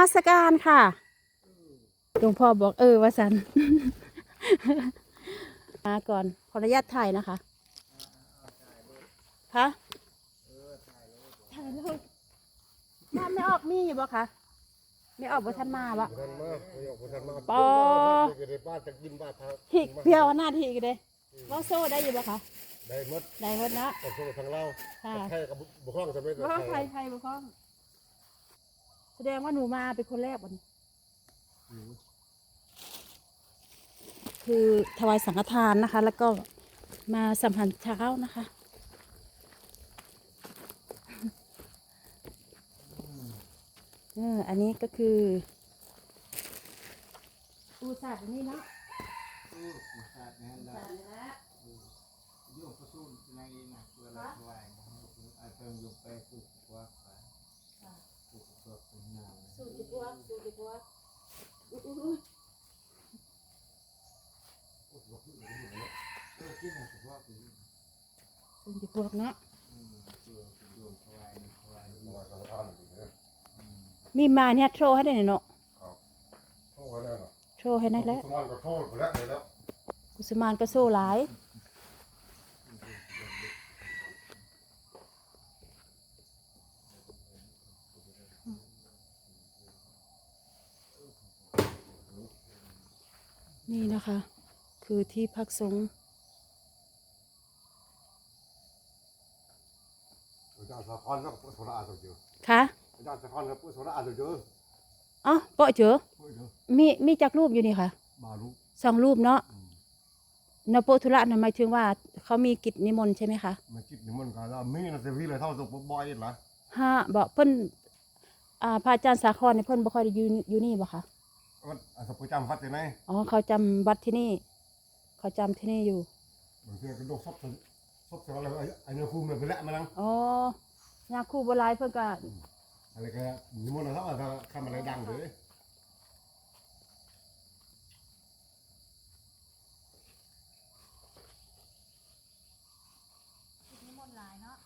นมัสการค่ะหลวงพ่อบอกเออว่าสัน มาก่อนขออนุญาตถ่ายนะคะคะถ่ายรูปมาไม่ออกมีอยู่บ่คะไม่ออกบ่ทันมาบ่ทันมาไม่ออกบ่ทันมาปอจะได้บ้านจะกินบ้านทางหิกเพียวหน้าทีกันเลยว่าโซ่ได้อยู่บ่คะได้หมดได้หมดนะกับโซ่ทางเราค่ะไทยกับบุคคลสำเร็จบ่ใครใครบ่คล้อง แสดงว่าหนูมาเป็นคนแรกวันนี้คือถวายสังฆทานนะคะ แล้วก็มาสัมพันธ์เช้านะคะ เออ อันนี้ก็คือปูสาดอันนี้เนาะสาดแล้วยุ่งก็สู้ในหนักเวลาถวายอาจจะอยู่ไปปลูกว่าไปปลูกตัวเป็นนาว สูตรบัวสูตรบัวอุ๊ยอุ๊ยอุ๊ยเออคิดถึงว่าคือสูตรบัวเนาะอืมตัวโยมถวายถวายมาทางทานอีกนะมีมาเนี่ยโชว์ให้ได้หน่อยเนาะโทษแล้วเนาะโชว์ให้ได้แล้วสมานก็โทษไปแล้วเลยแล้วกุสมานก็โซ่หลาย นี่นะคะ คือที่พักสงฆ์อาจารย์สะพานก็พุทธราตัวเยอะค่ะอาจารย์สะพานก็พุทธราตัวเยอะอ๋อเปาะเจอเฮ้ยเด้อมีมีจักรูปอยู่นี่ค่ะมาลูกสองรูปเนาะนโปธุระนะหมายถึงว่าเขามีกิจนิมนต์ใช่ไหมคะมาคิดนี่มันก็แล้วมีนะแต่พี่เลยเท่าตัวบ่อยล่ะฮะบอกเพิ่นอ่าพระอาจารย์สาครนี่เพิ่นบ่ค่อยได้อยู่อยู่นี่บ่คะ ก็อาจจะประจำวัดที่ไหนอ๋อเขาจำวัดที่นี่ เขาจำที่นี่อยู่ บางทีก็โดนซบซบอะไรไอ้เนื้อคู่มันไปแล้วมานังอ๋อยาคูโบราณเพิ่นก็อะไรก็นิมนต์เขาถ้าทำอะไรดังเลยนิมนต์หลายเนาะ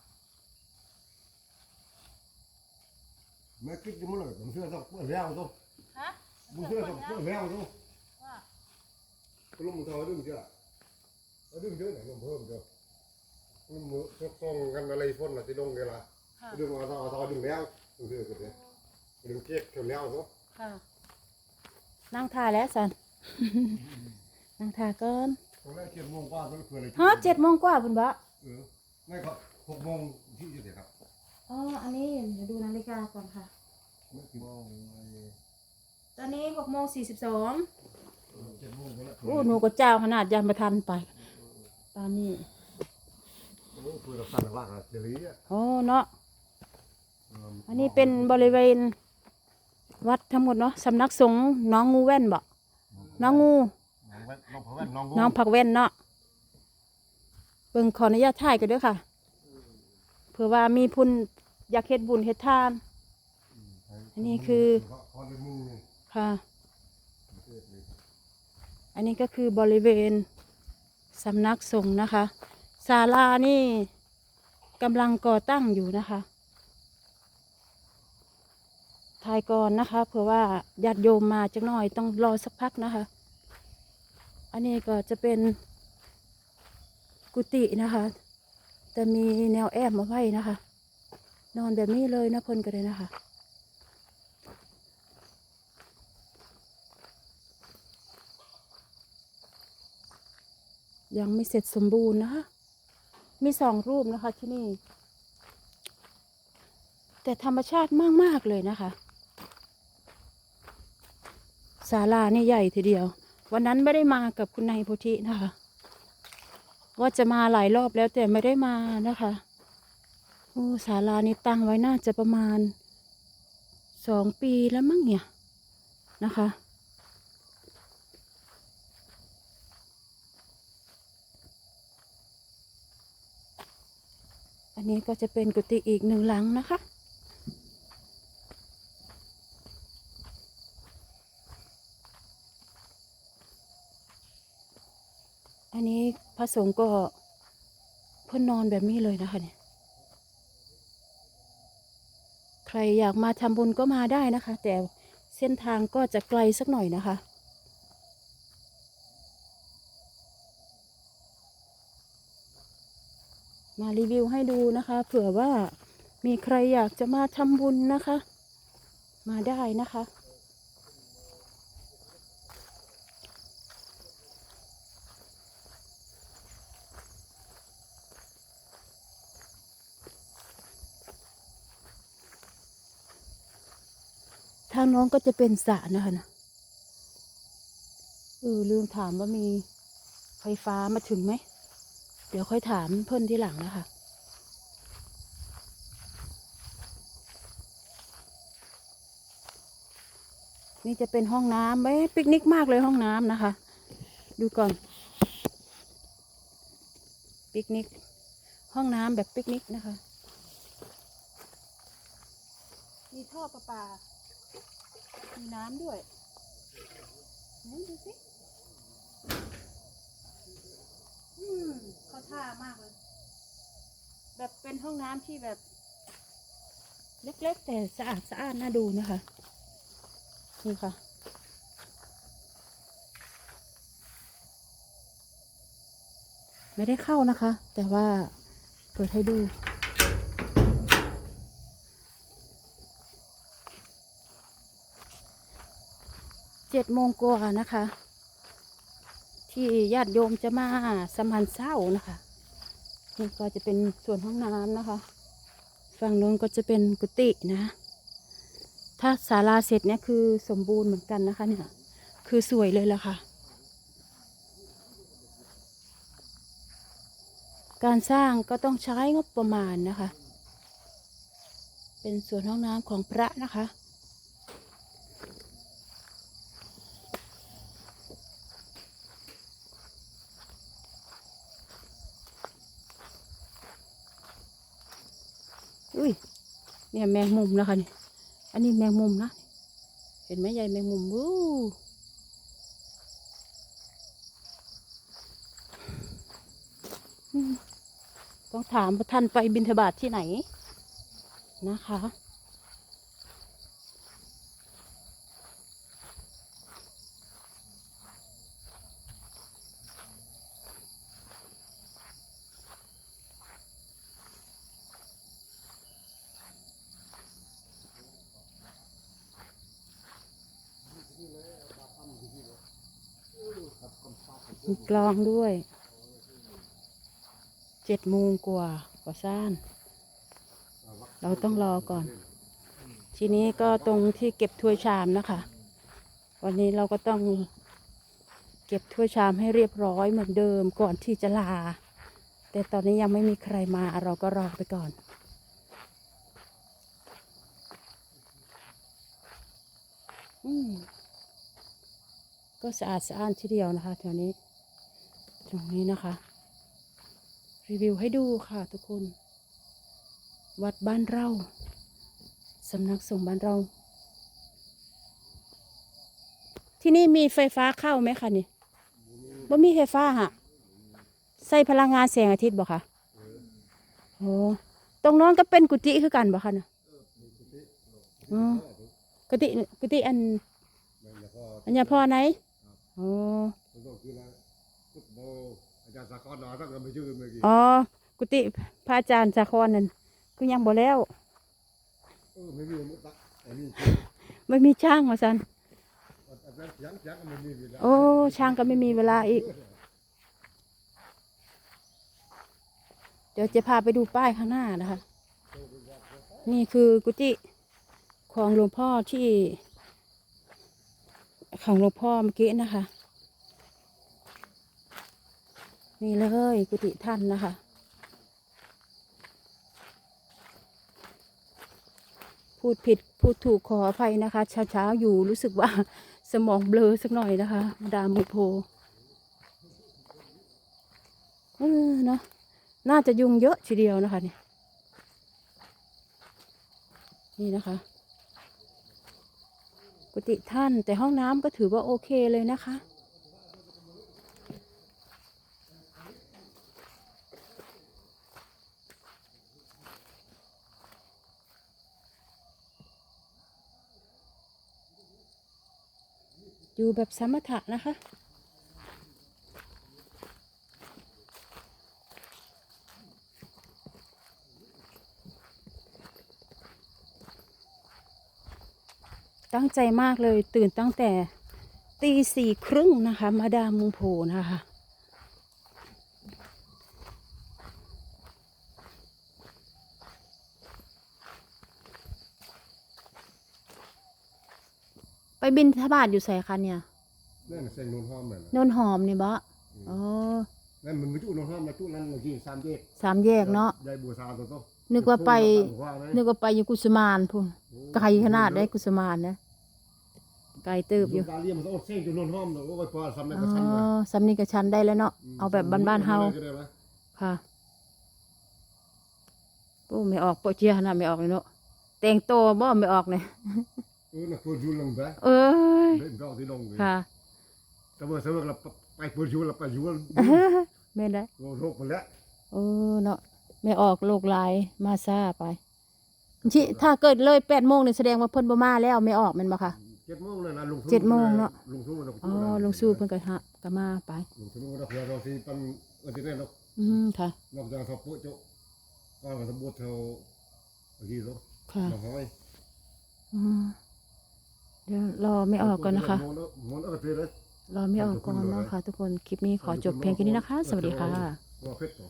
ไม่คิดนิมนต์เลยผมเชื่อต้องเปิดแล้วตัวฮะผมเชื่อต้องเปิดแล้วตัวว่าก็ลงมือเท่าดึงเจ้าเอาดึงเยอะหน่อยลงเพิ่มเจ้าลงมือทดลองกันอะไรพ่นน่ะที่ลงเวลาค่ะดึงเอาเอาเอาดึงแล้วดึงเยอะกันเลยดึงเก๊กเขียวแล้วตัวค่ะ นั่งทาแล้วสัน นั่งทาก่อนตอนแรกเจ็ดโมงกว่าก็เพื่ออะไรฮะเจ็ดโมงกว่าพุ่นบ่เออไม่ก็หกโมงที่อยู่เดี๋ยวครับอ๋อ อันนี้เดี๋ยวดูนาฬิกาก่อนค่ะ ไม่กี่โมง ตอนนี้หกโมงสี่สิบสองเจ็ดโมงก็แล้วโอ้หนูก็เจ้าขนาดยันประทันไป ตอนนี้โอ้เพื่อเราสั่นว่ากันเดี๋ยวนี้อะโอ้เนาะอันนี้เป็นบริเวณ วัดทั้งหมดเนาะสำนักสงฆ์หน้องงูแว่นบ่น้องงูน้องแว่นน้องพะแว่นน้องน้องผักแว่นเนาะเบิ่งขออนุญาตถ่ายกันด้วยค่ะ เผื่อว่ามีพุ่นอยากเฮ็ดบุญเฮ็ดทาน อันนี้คือพอในมือนี่ ค่ะ อันนี้ก็คือบริเวณสำนักสงฆ์นะคะศาลานี่กำลังก่อตั้งอยู่นะคะถ่ายก่อนนะคะเผื่อว่าญาติโยมมาจักหน่อยต้องรอสักพักนะคะ อันนี้ก็จะเป็นกุฏินะคะแต่มีแนวแอบมาไว้นะคะ นอนแบบนี้เลยนะเพิ่นก็เลยนะคะ ยังไม่เสร็จสมบูรณ์นะคะ มีสองรูปนะคะที่นี่ แต่ธรรมชาติมาก ๆ เลยนะคะศาลานี่ใหญ่ทีเดียว วันนั้นไม่ได้มากับคุณนายโพธินะคะ ว่าจะมาหลายรอบแล้วแต่ไม่ได้มานะคะโอ้ศาลานี้ตั้งไว้น่าจะประมาณสองปีแล้วมั้งเนี่ยนะคะ นนี้ก็จะเป็นกุฏิอีกหนึ่งหลังนะคะ อันนี้พระสงฆ์ก็เพื่อนนอนแบบนี้เลยนะคะเนี่ยใครอยากมาทำบุญก็มาได้นะคะ แต่เส้นทางก็จะไกลสักหน่อยนะคะ มารีวิวให้ดูนะคะ เผื่อว่ามีใครอยากจะมาทำบุญนะคะ มาได้นะคะ ทางน้องก็จะเป็นสระนะคะนะเออลืมถามว่ามีไฟฟ้ามาถึงไหม ดี๋ยวค่อยถามเพิ่นที่หลังนะคะนี่จะเป็นห้องน้ำไว้ปิกนิกมากเลยห้องน้ำนะคะ ดูก่อน ปิกนิก ห้องน้ำแบบปิกนิกนะคะ มีท่อประปา มีน้ำด้วยไหนดูสิ อืมเขาท่ามากเลย แบบเป็นห้องน้ำที่แบบ เล็กๆ แต่สะอาดสะอาดน่าดูนะคะ นี่ค่ะ ไม่ได้เข้านะคะ แต่ว่าเปิดให้ดูเจ็ดโมงกว่านะคะ ที่ญาติโยมจะมาสมพันเศร้านะคะนี่ก็จะเป็นส่วนห้องน้ำนะคะ ฝั่งโน้นก็จะเป็นกุฏินะ ถ้าศาลาเสร็จเนี่ยคือสมบูรณ์เหมือนกันนะคะเนี่ย คือสวยเลยละค่ะ การสร้างก็ต้องใช้งบประมาณนะคะ เป็นส่วนห้องน้ำของพระนะคะ อุ้ยเนี่ยแมงมุมนะคะนี่อันนี้แมงมุมนะ เห็นไหมใยแมงมุมวู้ต้องถามว่าท่านไปบิณฑบาตที่ไหนนะคะ มีกลองด้วย เจ็ดโมงกว่ากว่าซ่านเราต้องรอก่อน ทีนี้ก็ตรงที่เก็บถ้วยชามนะคะ วันนี้เราก็ต้องเก็บถ้วยชามให้เรียบร้อยเหมือนเดิมก่อนที่จะลา แต่ตอนนี้ยังไม่มีใครมาเราก็รอไปก่อนอืมก็สะอาดสะอ้านทีเดียวนะคะแถวนี้ ตรงนี้นะคะ รีวิวให้ดูค่ะทุกคน วัดบ้านเราสำนักสงฆ์บ้านเรา ที่นี่มีไฟฟ้าเข้าไหมคะนี่บ่มีไฟฟ้าฮะใส่พลังงานแสงอาทิตย์บ่คะโอ้ตรงโน้นก็เป็นกุฏิคือกันบ่คะนะอ๋อกุฏิกุฏิอันอันยาพอไหนโอ้ อาจารย์สากลนอตั้งแต่ไม่ชื่อเมื่อกี้อ๋อ กุฏิพระอาจารย์สาครนั่นคือยังบ่แล้วเออไม่มีมุตตะอันนี้ไม่มีช่างมาสันอันนั้นเสียงเสียงก็ไม่มีเวลาโอ้ ช่างก็ไม่มีเวลาอีก เดี๋ยวจะพาไปดูป้ายข้างหน้านะคะ นี่คือกุฏิของหลวงพ่อที่ ของหลวงพ่อเมื่อกี้นะคะ นี่เลยกุฏิท่านนะคะ พูดผิดพูดถูกขออภัยนะคะเช้าๆอยู่รู้สึกว่าสมองเบลอสักหน่อยนะคะมาดามมือโพเออเนาะน่าจะยุงเยอะทีเดียวนะคะเนี่ยนี่นะคะ กุฏิท่านแต่ห้องน้ำก็ถือว่าโอเคเลยนะคะ อยู่แบบสมถะนะคะ ตั้งใจมากเลยตื่นตั้งแต่ตีสี่ครึ่งนะคะ มาดามมุงโผนะคะ บินทบาทอยู่ใส่คันเนี่ยนั่นเส้นนนห้อมนั่นโนนหอมนี่บ่อ๋อนั่นมันไม่จุนนห้อมนะจุนั่นเมื่อกี้สามเจ็ดสามแยกเนาะยายบัวสาวตัวโตนึกว่าไปนึนึกว่าไปอยู่กุสมานพุ่นไกลขนาดได้กุสมานนะไกลเติบอยู่กาเลียมมันต้องเส้นจุนนห้อมเนาะโอ้ยพอสำเร็จอ๋ก็ทำเลยอสำนีกับชันได้แล้วเนาะเอาแบบบ้านๆเฮาก็ได้ไหมค่ะโอ้ไม่ออกโปะเจียนะไม่ออกเลยเนาะแต่งโตวบ่ไม่ออกเลย เออน่ะเปิดยูลงไปเอ้ยเล่นก็ที่ลงเลยค่ะแต่เมื่อเสมอเราไปเปิดยูเราไปยูแม่นได้โรคมันแล้วเออเนาะไม่ออกโลกลายมาซาไปชิถ้าเกิดเลยแปดโมงเนี่ยแสดงว่าเพิ่นบ่มาแล้วไม่ออกแมันบ่ค่ะเจ็ดโมงเลยนะลุงเจ็ดโมงเนาะลุงสู้เราอ๋อลงสู้เพิ่นก็ฮะก็มาไปลุงสู้เราเผื่อเราที่ปันเออที่นี่เราอืมค่ะนอกจากเขาปุ๊โจก็กระสมบูรณ์เท่าบางทีเราค่ะเราห้อยอืม เดี๋ยวรอไม่ออกก่อนนะคะมอนมอนเออเตือนเลยรอไม่ออกก่อนเนาะค่ะทุกคน คลิปนี้ขอจบเพียงแค่นี้นะคะ สวัสดีค่ะว่าเพชรต่อ